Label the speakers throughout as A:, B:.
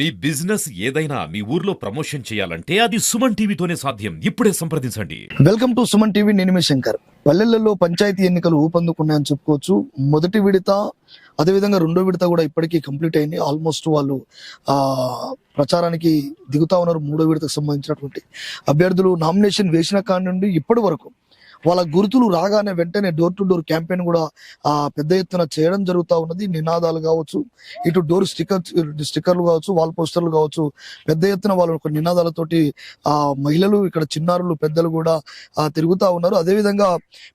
A: మీ business ఏదైనా మీ ఊర్లో promotion చేయాలంటే అది సుమన్ టీవీతోనే సాధ్యం. ఇప్పుడే సంప్రదించండి.
B: వెల్కమ్ టు సుమన్ టీవీ నేను మీ శంకర్. పల్లెలలో పంచాయతీ ఎన్నికలు ఊపందుకున్నాయని చెప్పుకోవచ్చు. మొదటి విడత అదేవిధంగా రెండో విడత కూడా ఇప్పటికీ కంప్లీట్ అయింది. ఆల్మోస్ట్ వాళ్ళు ఆ ప్రచారానికి దిగుతా ఉన్నారు. మూడో విడతకు సంబంధించినటువంటి అభ్యర్థులు నామినేషన్ వేసిన కాడి నుండి ఇప్పటి వరకు వాళ్ళ గుర్తులు రాగానే వెంటనే డోర్ టు డోర్ క్యాంపెయిన్ కూడా పెద్ద ఎత్తున చేయడం జరుగుతూ ఉన్నది. నినాదాలు కావచ్చు ఇటు డోర్ స్టిక్కర్ స్టిక్కర్లు కావచ్చు వాల్ పోస్టర్లు కావచ్చు పెద్ద ఎత్తున వాళ్ళు ఒక నినాదాలతోటి ఆ మహిళలు ఇక్కడ చిన్నారులు పెద్దలు కూడా తిరుగుతూ ఉన్నారు. అదేవిధంగా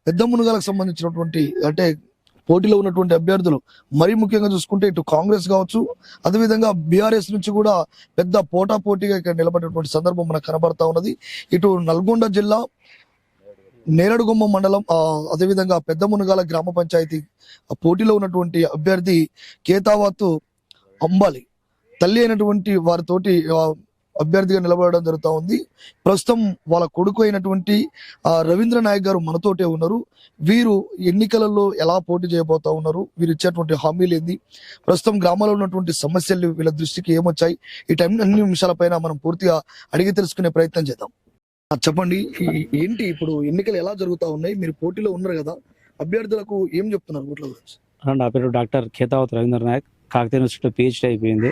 B: పెద్ద మునుగాలకు సంబంధించినటువంటి అంటే పోటీలో ఉన్నటువంటి అభ్యర్థులు మరీ ముఖ్యంగా చూసుకుంటే ఇటు కాంగ్రెస్ కావచ్చు అదేవిధంగా బీఆర్ఎస్ నుంచి కూడా పెద్ద పోటా పోటీగా ఇక్కడ నిలబడినటువంటి సందర్భం మనకు కనబడతా ఉన్నది. ఇటు నల్గొండ జిల్లా నేరడుగుమ్మ మండలం అదేవిధంగా పెద్ద మునగాల గ్రామ పంచాయతీ ఆ పోటీలో ఉన్నటువంటి అభ్యర్థి కేతావాతు అంబాలి. తల్లి అయినటువంటి వారితోటి అభ్యర్థిగా నిలబడడం జరుగుతూ ఉంది. ప్రస్తుతం వాళ్ళ కొడుకు అయినటువంటి రవీంద్ర నాయక్ గారు మనతోటే ఉన్నారు. వీరు ఎన్నికలలో ఎలా పోటీ చేయబోతా ఉన్నారు? వీరు ఇచ్చేటువంటి హామీలు ఏంది? ప్రస్తుతం గ్రామాల్లో ఉన్నటువంటి సమస్యలు వీళ్ళ దృష్టికి ఏమొచ్చాయి? ఈ టైం అన్ని అంశాలపైన మనం పూర్తిగా అడిగి తెలుసుకునే ప్రయత్నం చేద్దాం. చెప్పండి. ఏంటి ఇప్పుడు ఎన్నికలు ఎలా జరుగుతా ఉన్నాయి? మీరు పోటీలో ఉన్నారు కదా. అభ్యర్థులకు ఏం చెప్తున్నారు ఓట్ల గురించి?
C: నా పేరు డాక్టర్ ఖేతావత్ రవీంద్ర నాయక్. కాకతీయ యూనివర్సిటీలో పిహెచ్డీ అయిపోయింది.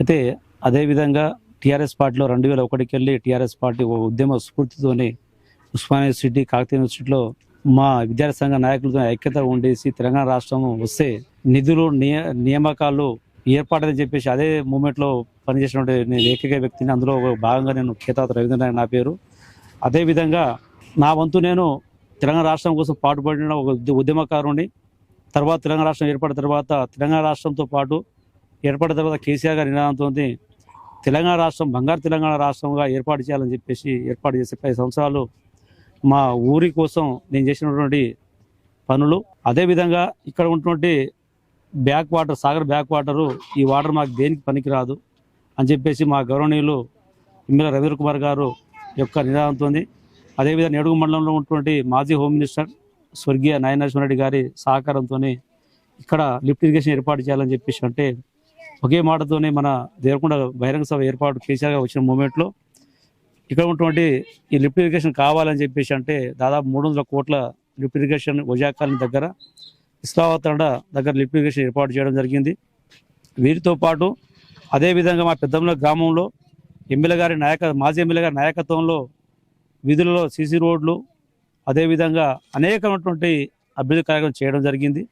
C: అయితే అదేవిధంగా టీఆర్ఎస్ పార్టీలో రెండు వేల ఒకటికి వెళ్ళి టీఆర్ఎస్ పార్టీ ఓ ఉద్యమ స్ఫూర్తితోని ఉస్మానియా యూనివర్సిటీ కాకతీయ యూనివర్సిటీలో మా విద్యార్థి సంఘ నాయకులతో ఐక్యత ఉండేసి తెలంగాణ రాష్ట్రం వస్తే నిధులు నియ నియామకాలు ఏర్పాటని చెప్పేసి అదే మూమెంట్లో పనిచేసినటువంటి నేను ఏకైక వ్యక్తిని అందులో ఒక భాగంగా నేను ఖేతావత్ రవీంద్రనాయక్ నా పేరు. అదేవిధంగా నా వంతు నేను తెలంగాణ రాష్ట్రం కోసం పాటుపడిన ఒక ఉద్య- ఉద్యమకారుని తర్వాత తెలంగాణ రాష్ట్రం ఏర్పడిన తర్వాత తెలంగాణ రాష్ట్రంతో పాటు ఏర్పడిన తర్వాత కేసీఆర్ గారి నినాదంతో తెలంగాణ రాష్ట్రం బంగారు తెలంగాణ రాష్ట్రంగా ఏర్పాటు చేయాలని చెప్పేసి ఏర్పాటు చేసే పది సంవత్సరాలు మా ఊరి కోసం నేను చేసినటువంటి పనులు. అదేవిధంగా ఇక్కడ ఉన్నటువంటి back water Sagar back water ఈ వాటర్ మాకు దేనికి పనికిరాదు అని చెప్పేసి మా గౌరవనీయులు ఇమ్మెల రవీంద్ర కుమార్ గారు యొక్క నిదానంతో అదేవిధంగా నేడుగు మండలంలో ఉన్నటువంటి మాజీ హోమ్ మినిస్టర్ స్వర్గీయ నాయనరసింహారెడ్డి గారి సహకారంతో ఇక్కడ లిఫ్ట్ ఇరిగేషన్ ఏర్పాటు చేయాలని చెప్పేసి అంటే ఒకే మాటతోనే మన దేవరకొండ బహిరంగ సభ ఏర్పాటు కేసీఆర్గా వచ్చిన మూమెంట్లో. ఇక్కడ ఉన్నటువంటి ఈ లిఫ్ట్ ఇరిగేషన్ కావాలని చెప్పేసి అంటే దాదాపు మూడు వందల కోట్ల లిఫ్ట్ ఇరిగేషన్ ఒజాకాలని దగ్గర ఇస్లావతండ దగ్గర లిఫ్ట్ ఇరిగేషన్ ఏర్పాటు చేయడం జరిగింది. వీరితో పాటు అదేవిధంగా మా పెద్దంలో గ్రామంలో ఎమ్మెల్యే గారి నాయక మాజీ ఎమ్మెల్యే గారి నాయకత్వంలో వీధులలో సీసీ రోడ్లు అదేవిధంగా అనేకమైనటువంటి అభివృద్ధి కార్యక్రమం చేయడం జరిగింది.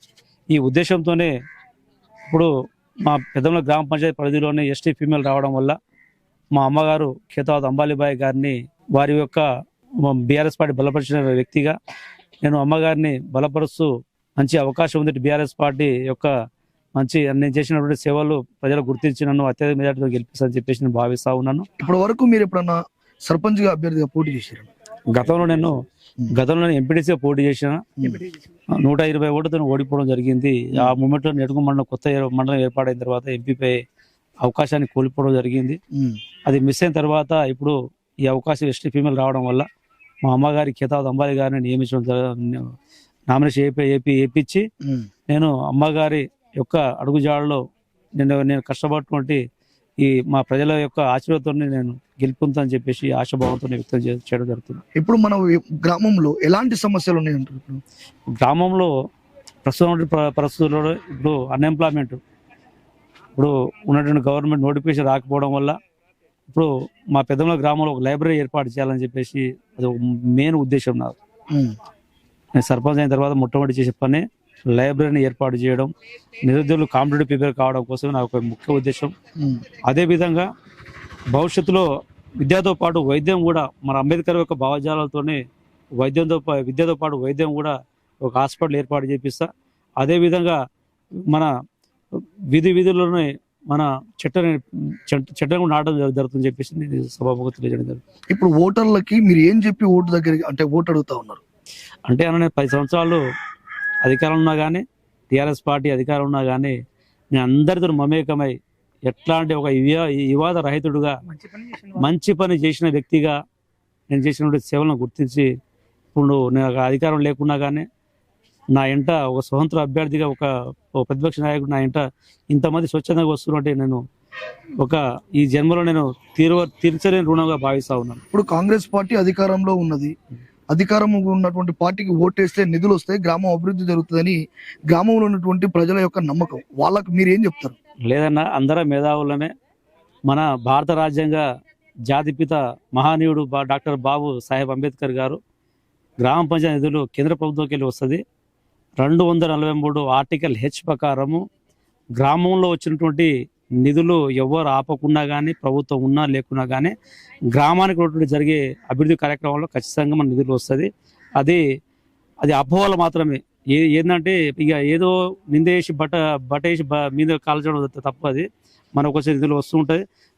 C: ఈ ఉద్దేశంతోనే ఇప్పుడు మా పెద్దమ్మ గ్రామ పంచాయతీ పరిధిలోనే ఎస్టీ ఫీమేల్ రావడం వల్ల మా అమ్మగారు ఖేతావత్ అంబాలిబాయి గారిని వారి యొక్క బీఆర్ఎస్ పార్టీ బలపరిచిన వ్యక్తిగా నేను అమ్మగారిని బలపరుస్తూ మంచి అవకాశం ఉంది. బీఆర్ఎస్ పార్టీ యొక్క మంచి నేను చేసినటువంటి సేవలు ప్రజలు గుర్తించి నన్ను అత్యధిక మెజార్టీతో గెలిపిస్తారని చెప్పేసి నేను భావిస్తా ఉన్నాను.
B: ఇప్పటి వరకు మీరు ఎప్పుడన్నా సర్పంచ్గా అభ్యర్థిగా పోటీ చేశారు?
C: గతంలో నేను గతంలో ఎంపీటీసీగా పోటీ చేసిన నూట ఇరవై ఓటుతో ఓడిపోవడం జరిగింది. ఆ మూమెంట్లో నెడుగు మండలం కొత్త మండలం ఏర్పాటైన తర్వాత ఎంపీపై అవకాశాన్ని కోల్పోవడం జరిగింది. అది మిస్ అయిన తర్వాత ఇప్పుడు ఈ అవకాశం ఎస్టీ ఫీమేల్ రావడం వల్ల మా అమ్మగారి ఖేతావత్ అంబాలి గారిని నియమించడం నామినేషన్ ఏపీ ఏపీ వేయించి నేను అమ్మగారి యొక్క అడుగుజాడలో నేను నేను కష్టపడినటువంటి ఈ మా ప్రజల యొక్క ఆశీర్వాదంతో నేను గెలుపుతానని చెప్పేసి ఆశాభావంతో వ్యక్తం చేయడం జరుగుతుంది
B: ఇప్పుడు మన గ్రామంలో ఎలాంటి సమస్యలు ఉన్నాయి ఇప్పుడు?
C: గ్రామంలో ప్రస్తుతం పరిస్థితుల్లో ఇప్పుడు అన్ఎంప్లాయ్మెంట్ ఇప్పుడు ఉన్నటువంటి గవర్నమెంట్ నోటిఫికేషన్ రాకపోవడం వల్ల ఇప్పుడు మా పెద్దమ్మ గ్రామంలో ఒక లైబ్రరీ ఏర్పాటు చేయాలని చెప్పేసి అది ఒక మెయిన్ ఉద్దేశం నాకు. నేను సర్పంచ్ అయిన తర్వాత మొట్టమొదటి చేసే పని లైబ్రరీని ఏర్పాటు చేయడం నిరుద్యోగులు కాంపిటేటివ్ ప్రిపేర్ కావడం కోసం నాకు ఒక ముఖ్య ఉద్దేశం. అదేవిధంగా భవిష్యత్తులో విద్యతో పాటు వైద్యం కూడా మన అంబేద్కర్ యొక్క భావజాలాలతోనే వైద్యంతో విద్యతో పాటు వైద్యం కూడా ఒక హాస్పిటల్ ఏర్పాటు చేపిస్తా. అదేవిధంగా మన వీధి వీధుల్లోనే మన చెట్లని చెట్- చెట్లను కూడా నాటడం జరు- జరుగుతుందని చెప్పేసి సభాముఖం తెలియజేయడం
B: ఇప్పుడు ఓటర్లకి మీరు ఏం చెప్పి ఓటు దగ్గరికి అంటే ఓటు అడుగుతా ఉన్నారు?
C: అంటే అన్న నేను పది సంవత్సరాలు అధికారం ఉన్నా కానీ టీఆర్ఎస్ పార్టీ అధికారం ఉన్నా కానీ నేను అందరితో మమేకమై ఎట్లాంటి ఒక వివా- వివాద రహితుడుగా మంచి పని చేసిన వ్యక్తిగా నేను చేసినటువంటి సేవలను గుర్తించి ఇప్పుడు నాకు అధికారం లేకున్నా కానీ నా ఎంట ఒక స్వతంత్ర అభ్యర్థిగా ఒక ప్రతిపక్ష నాయకుడు నా ఎంట ఇంతమంది స్వచ్ఛందంగా వస్తున్నట్టే నేను ఒక ఈ జన్మలో నేను తీర్వ తీర్చలేని రుణంగా భావిస్తా ఉన్నాను.
B: ఇప్పుడు కాంగ్రెస్ పార్టీ అధికారంలో ఉన్నది. అధికారం ఉన్నటువంటి పార్టీకి ఓటేస్తే నిధులు వస్తాయి గ్రామం అభివృద్ధి జరుగుతుందని గ్రామంలో ఉన్నటువంటి ప్రజల యొక్క నమ్మకం. వాళ్ళకు మీరు ఏం చెప్తారు?
C: లేదన్నా అందరం మేధావులమే. మన భారత రాజ్యాంగ జాతిపిత మహానీయుడు బా డాక్టర్ బాబు సాహెబ్ అంబేద్కర్ గారు గ్రామ పంచాయతీ నిధులు కేంద్ర ప్రభుత్వంకి వెళ్ళి వస్తుంది. రెండు వందల నలభై మూడు ఆర్టికల్ హెచ్ ప్రకారము గ్రామంలో వచ్చినటువంటి నిధులు ఎవరు ఆపకున్నా కానీ ప్రభుత్వం ఉన్నా లేకున్నా కానీ గ్రామానికి ఉన్నటువంటి జరిగే అభివృద్ధి కార్యక్రమంలో ఖచ్చితంగా మన నిధులు వస్తుంది. అది అది అపోహలు మాత్రమే. ఏ ఏంటంటే ఇక ఏదో నిందేసి బట్ట బట్టేసి బ- మీద కాల్చడం తప్ప అది మనకు వచ్చే నిధులు వస్తూ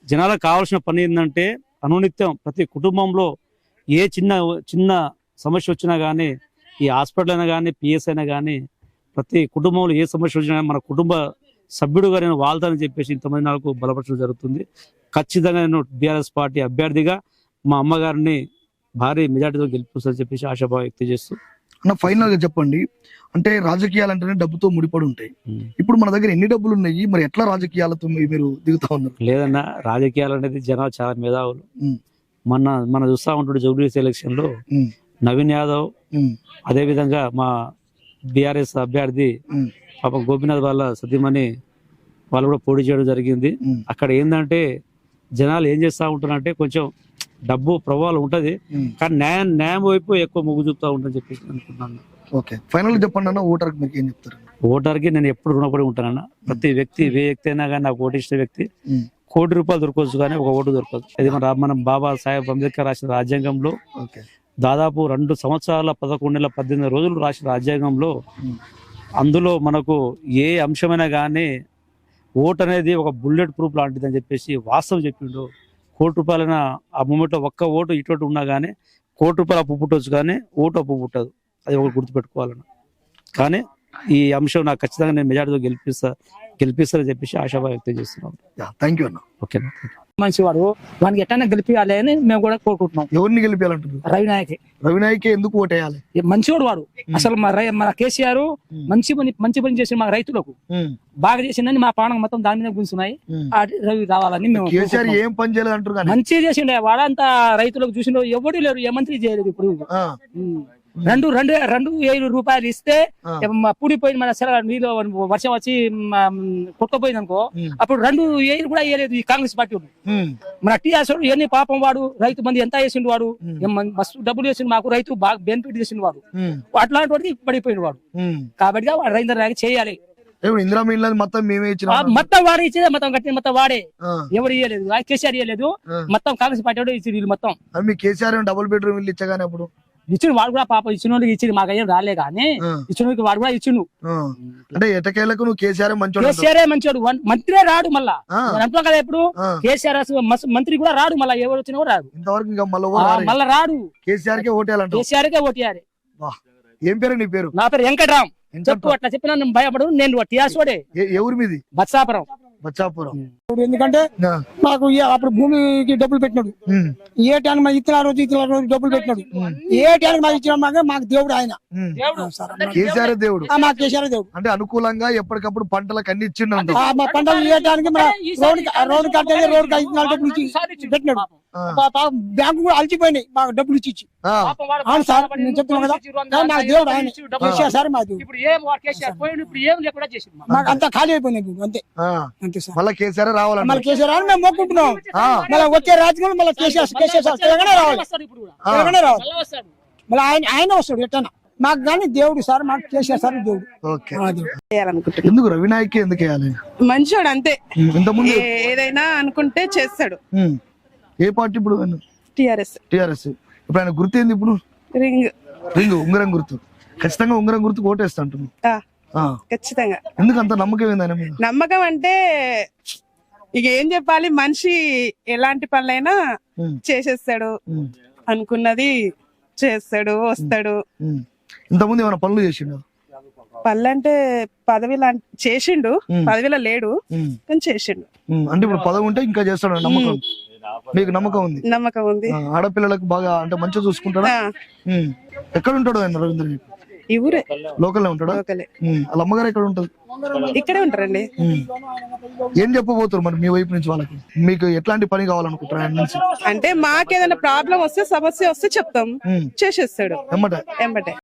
C: జనాలకు కావాల్సిన పని ఏంటంటే అనునిత్యం ప్రతి కుటుంబంలో ఏ చిన్న చిన్న సమస్య వచ్చినా కానీ ఈ హాస్పిటల్ అయినా కానీ పిఎస్ అయినా కానీ ప్రతి కుటుంబంలో ఏ సమస్య వచ్చినా మన కుటుంబ సభ్యుడుగా నేను వాళ్తానని చెప్పేసి ఇంతమంది నాకు బలపరచడం జరుగుతుంది. ఖచ్చితంగా నేను బీఆర్ఎస్ పార్టీ అభ్యర్థిగా మా అమ్మగారిని భారీ మెజార్టీతో గెలిపిస్తానని చెప్పేసి ఆశాభావం వ్యక్తం చేస్తూ.
B: అన్న ఫైనల్గా చెప్పండి. అంటే రాజకీయాలు అంటేనే డబ్బుతో ముడిపడి ఉంటాయి. ఇప్పుడు మన దగ్గర ఎన్ని డబ్బులు ఉన్నాయి మరి ఎట్లా రాజకీయాలతో మీరు దిగుతా ఉన్నారు?
C: లేదన్నా రాజకీయాలు అనేది జనాలు చాలా మేధావులు. మొన్న మన చూస్తా ఉంటుండే జూబ్లీస్
B: ఎలక్షన్లో
C: నవీన్ యాదవ్ అదే విధంగా మా బీఆర్ఎస్ అభ్యర్థి పాపం గోపీనాథ్ వాళ్ళ సతీమణి వాళ్ళు కూడా పోటీ చేయడం జరిగింది. అక్కడ ఏంటంటే జనాలు ఏం చేస్తా ఉంటారంటే కొంచెం డబ్బు ప్రభావం ఉంటది. కానీ న్యాయం న్యాయం వైపు ఎక్కువ మొగ్గు చూపుతా ఉంటుందని చెప్పేసి అనుకుంటున్నాను.
B: ఓకే. ఫైనల్ చెప్పండి అన్న ఓటర్కి మీకు ఏం చెప్తారు?
C: ఓటర్కి నేను ఎప్పుడు రుణపడి ఉంటానన్న ప్రతి వ్యక్తి ఏ వ్యక్తి అయినా కానీ నాకు ఓటు వ్యక్తి. కోటి రూపాయలు దొరకవచ్చు కానీ ఒక ఓటు దొరకదు. ఇది మన మనం బాబా సాహెబ్ అంబేద్కర్ రాసిన రాజ్యాంగంలో దాదాపు రెండు సంవత్సరాల పదకొండు నెలల పద్దెనిమిది రోజులు రాసిన రాజ్యాంగంలో అందులో మనకు ఏ అంశమైనా కానీ ఓట్ అనేది ఒక బుల్లెట్ ప్రూఫ్ లాంటిది అని చెప్పేసి వాస్తవం చెప్పిండు. కోటి రూపాయలైన ఆ మూమెంట్లో ఒక్క ఓటు ఇటువంటి ఉన్నా కానీ కోటి రూపాయలు అప్పు పుట్టవచ్చు కానీ ఓటు అప్పు పుట్టదు. అది ఒకటి గుర్తుపెట్టుకోవాలని కానీ ఈ అంశం నాకు ఖచ్చితంగా నేను మెజార్టీతో గెలిపిస్తా గెలిపిస్తానని చెప్పేసి ఆశాభావం వ్యక్తం చేస్తున్నాం
B: థ్యాంక్ యూ అన్న.
C: ఓకేనా?
D: మంచివాడు. వానికి ఎట్టైనా గెలిపియాలి అని మేము కూడా కోరుకుంటున్నాం.
B: ఎవరిని గెలిపించాలంటారు
D: రవి నాయక్
B: రవినాయకే ఎందుకు ఓటేయాలి?
D: మంచివాడు వాడు. అసలు మన కేసీఆర్ మంచి పని మంచి పని చేసిన మా రైతులకు బాగా చేసిందని మా పానం మొత్తం దాని మీద గుంచున్నాయి రవి రావాలని మేము
B: కేసీఆర్. ఏం పని చేయలేదు అంటారు కానీ.
D: మంచి చేసిండే వాడంతా రైతులకు చూసిండు ఎవడు లేరు ఏ మంత్రి చేయలేదు ఇప్పుడు. రెండు రెండు రెండు వేలు రూపాయలు ఇస్తే పుడిపోయింది మన సెల నీళ్ళు వర్షం వచ్చి కొట్టుకుపోయింది అనుకో అప్పుడు రెండు వేలు కూడా వేయలేదు ఈ కాంగ్రెస్ పార్టీ మన టీఆర్ఎస్ ఎన్ని పాపం వాడు రైతు మంది ఎంత వేసిండు వాడు మస్తు డబ్బులు వేసిండు మాకు రైతు బాగా బెనిఫిట్ చేసిండు వాడు. అట్లాంటి వాడికి పడిపోయిన వాడు. కాబట్టి వాడు రైతు నాయకు చేయాలి.
B: ఇందిరా మొత్తం మేమే ఇచ్చిన
D: మొత్తం వాడే ఇచ్చేదే మొత్తం కట్టిన మొత్తం వాడే. ఎవరు ఇయ్యలేదు కేసీఆర్ ఇయ్యలేదు. మొత్తం కాంగ్రెస్ పార్టీ వీళ్ళు మొత్తం.
B: మీ కేసీఆర్ డబుల్ బెడ్రూమ్ ఇల్లు ఇచ్చగానే అప్పుడు.
D: ఇచ్చిన వాడు కూడా పాప ఇచ్చిన వాళ్ళకి ఇచ్చింది మాకు అయ్యేం రాలే కానీ ఇచ్చిన వాడు కూడా ఇచ్చిండు.
B: అంటే ఎటకేలకు నువ్వు కేసీఆర్.
D: కేసీఆర్ మంచివాడు మంత్రే రాడు మళ్ళా. అంటున్నా కదా ఇప్పుడు. కేసీఆర్ మంత్రి కూడా రాడు మళ్ళా. ఎవరు వచ్చినా కూడా రాడు.
B: ఇంతవరకు ఇంకా మళ్ళీ
D: రాడు.
B: కేసీఆర్ కే ఓటేయాలంటావు?
D: కేసీఆర్ కే ఓటీఆర్
B: వా. ఏం పేరు నీ పేరు?
D: నా పేరు వెంకట్రామ్. చెప్పు అట్లా చెప్పినా భయపడు. నేను టీఆర్ఎస్ వాడే.
B: ఏ- ఏ ఊరి మీది?
D: బత్సాపురం.
B: బచ్చాపురం.
E: ఎందుకంటే
B: ఆ,
E: మాకు అప్పుడు భూమికి డబ్బులు పెట్టినాడు. ఏ టైం మాకు ఇతర రోజు ఇతర రోజు డబ్బులు పెట్టినాడు. ఏ టైం మాకు ఇచ్చిన మాకు మాకు దేవుడు ఆయన.
B: ఉమ్.
D: దేవుడు.
E: సార్.
B: కేసీఆర్ దేవుడు.
E: ఆ, మాకు కేసీఆర్ దేవుడు.
B: అంటే అనుకూలంగా ఎప్పటికప్పుడు పంటలకు అన్ని ఇచ్చిండు
E: ఆ, మా పంటలు ఏ రోడ్ రోడ్ కట్టే రోడ్ డబ్బులు పెట్టినాడు. పా- పా- బ్యాంకు కూడా అలసిపోయినాయి. మాకు డబ్బులు ఇచ్చి అవును సార్, నేను చెప్తున్నా కదా. కానీ మాకు దేవుడు ఆయన. సార్. అంతా ఖాళీ ఇప్పుడు అంతే. అంతే సార్.
B: మళ్ళా కేసీఆర్ రావాలంట.
E: మళ్ళీ కేసీఆర్ అని మేము మొక్కుంటున్నాం.
B: ఆ,
E: మళ్ళీ వచ్చే రాజకీయం మళ్ళీ కేసీఆర్ కేసీఆర్ తెలంగాణ రావాలి. తెలంగాణ రావాలి.
D: మళ్ళా వస్తాడు.
E: మళ్ళీ ఆయన ఆయన వస్తాడు ఎట్టన్నా మాకు కానీ దేవుడు సార్ మాకు కేసీఆర్ సార్ దేవుడు.
B: ఎందుకు రవినాయక్ ఎందుకు వేయాలి?
F: మంచోడు అంతే.
B: ముందు
F: ఏదైనా అనుకుంటే చేస్తాడు.
B: ఏ పార్టీ ఇప్పుడు?
F: టిఆర్ఎస్.
B: టిఆర్ఎస్. ఇప్పుడు ఆయన గుర్తు ఏంది ఇప్పుడు?
F: రింగ్.
B: రింగు ఉంగరం గుర్తు. ఖచ్చితంగా ఉంగరం గుర్తు ఓటేస్తా అంటున్నాను
F: ఖచ్చితంగా.
B: ఎందుకు అంత నమ్మకం ఏంది ఆయన మీద?
F: నమ్మకం అంటే ఇక ఏం చెప్పాలి? మనిషి ఎలాంటి పనులైనా చేసేస్తాడు. అనుకున్నది చేస్తాడు వస్తాడు.
B: ఇంతకుముందు ఏమైనా పనులు చేసిండు?
F: పనులంటే పదవి లాంటి చేసిండు. పదవిలో లేడు. కానీ చేసిండు.
B: అంటే ఇప్పుడు పదవి ఉంటే ఇంకా చేస్తాడు నమ్మకం. మీకు నమ్మకం ఉంది?
F: నమ్మకం ఉంది.
B: ఆడపిల్లలకు బాగా అంటే మంచిగా చూసుకుంటాడా. ఎక్కడ ఉంటాడు ఆయన రవీంద్ర?
F: ఈ ఊరే.
B: లోకల్లో ఉంటాడా. వాళ్ళ అమ్మగారు ఎక్కడ ఉంటుంది
F: ఇక్కడే ఉంటారండి.
B: ఏం చెప్పబోతారు మరి మీ వైపు నుంచి వాళ్ళకి? మీకు ఎట్లాంటి పని కావాలనుకుంటారు ఆయన నుంచి?
F: అంటే మాకేదైనా ప్రాబ్లం వస్తే సమస్య వస్తే చెప్తాం. చేసేస్తాడు.
B: ఎమ్మటే.
F: ఎంబటే